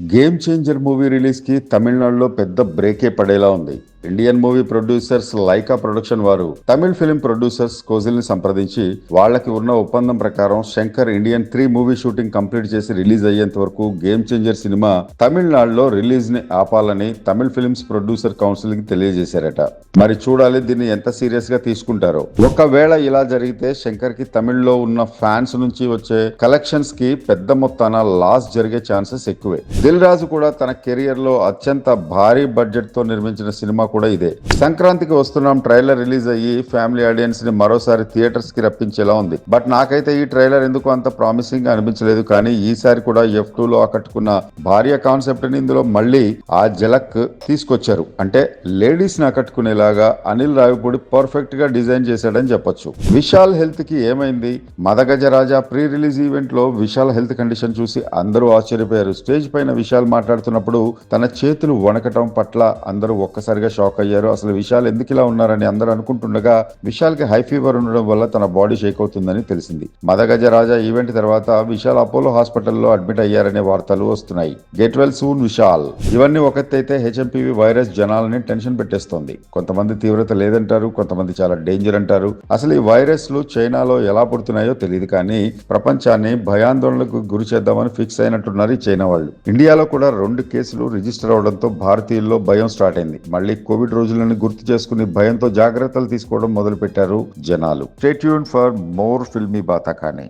Game changer movie రిలీజ్కి తమిళనాడులో పెద్ద బ్రేకే పడేలా ఉంది. Indian movie producers Lyca production వారు తమిళ్ ఫిలిం ప్రొడ్యూసర్స్ కోజిల్ని సంప్రదించి వాళ్ళకి ఉన్న ఒప్పందం ప్రకారం Shankar Indian three movie shooting complete చేసి రిలీజ్ అయ్యేంత వరకు గేమ్ చేంజర్ సినిమా తమిళనాడులో రిలీజ్ని ఆపాలని తమిళ్ ఫిలిమ్స్ ప్రొడ్యూసర్ కౌన్సిల్కి తెలియజేశారట. మరి చూడాలి దీన్ని ఎంత సీరియస్గా తీసుకుంటారో. ఒకవేళ ఇలా జరిగితే శంకర్కి తమిళ్ళో ఉన్న ఫ్యాన్స్ నుంచి వచ్చే కలెక్షన్స్కి పెద్ద మొత్తాన లాస్ జరిగే ఛాన్సెస్ ఎక్కువే. దిల్ రాజు కూడా తన కెరియర్లో అత్యంత భారీ బడ్జెట్తో నిర్మించిన సినిమా కూడా ఇదే. సంక్రాంతికి వస్తున్నాం ట్రైలర్ రిలీజ్ అయ్యి ఫ్యామిలీ ఆడియన్స్ని మరోసారి థియేటర్స్కి రప్పించేలా ఉంది. బట్ నాకైతే ఈ ట్రైలర్ ఎందుకు అంత ప్రామిసింగ్గా అనిపించలేదు కానీ ఈసారి కూడా ఎఫ్ టూ లో ఆకట్టుకున్న భార్య కాన్సెప్ట్ని ఇందులో మళ్ళీ ఆ జలక్ తీసుకొచ్చారు. అంటే లేడీస్ని ఆకట్టుకునేలాగా అనిల్ రావిపూడి పర్ఫెక్ట్గా డిజైన్ చేశాడని చెప్పొచ్చు. విశాల్ హెల్త్కి ఏమైంది? మదగజ రాజా ప్రీ రిలీజ్ ఈవెంట్లో విశాల్ హెల్త్ కండిషన్ చూసి అందరూ ఆశ్చర్యపోయారు. స్టేజ్ పైన విశాల్ మాట్లాడుతున్నప్పుడు తన చేతులు వణకటం పట్ల అందరూ ఒక్కసారిగా షాక్ అయ్యారు. అసలు విశాల్ ఎందుకు ఇలా ఉన్నారని అందరూ అనుకుంటుండగా విశాల్కి హై ఫీవర్ ఉండడం వల్ల తన బాడీ షేక్ అవుతుందని తెలిసింది. మదగజ రాజా ఈవెంట్ తర్వాత విశాల్ అపోలో హాస్పిటల్లో అడ్మిట్ అయ్యారనే వార్తలు వస్తున్నాయి. Get well soon Vishal. ఇవన్నీ ఒకతైతే హెచ్ఎంపీవీ వైరస్ జనాలని టెన్షన్ పెట్టేస్తోంది. కొంతమంది తీవ్రత లేదంటారు కొంతమంది చాలా డేంజర్ అంటారు. అసలు ఈ వైరస్లు చైనాలో ఎలా పుడుతున్నాయో తెలియదు కానీ ప్రపంచాన్ని భయాందోళనకు గురి చేద్దామని ఫిక్స్ అయినట్టున్నారు ఈ చైనా వాళ్ళు. ఇండియాలో కూడా రెండు కేసులు రిజిస్టర్ అవడంతో భారతీయుల్లో భయం స్టార్ట్ అయింది. మళ్ళీ కోవిడ్ రోజులను గుర్తు చేసుకుని భయంతో జాగ్రత్తలు తీసుకోవడం మొదలుపెట్టారు జనాలు. Stay tuned for more Filmy Baata కానీ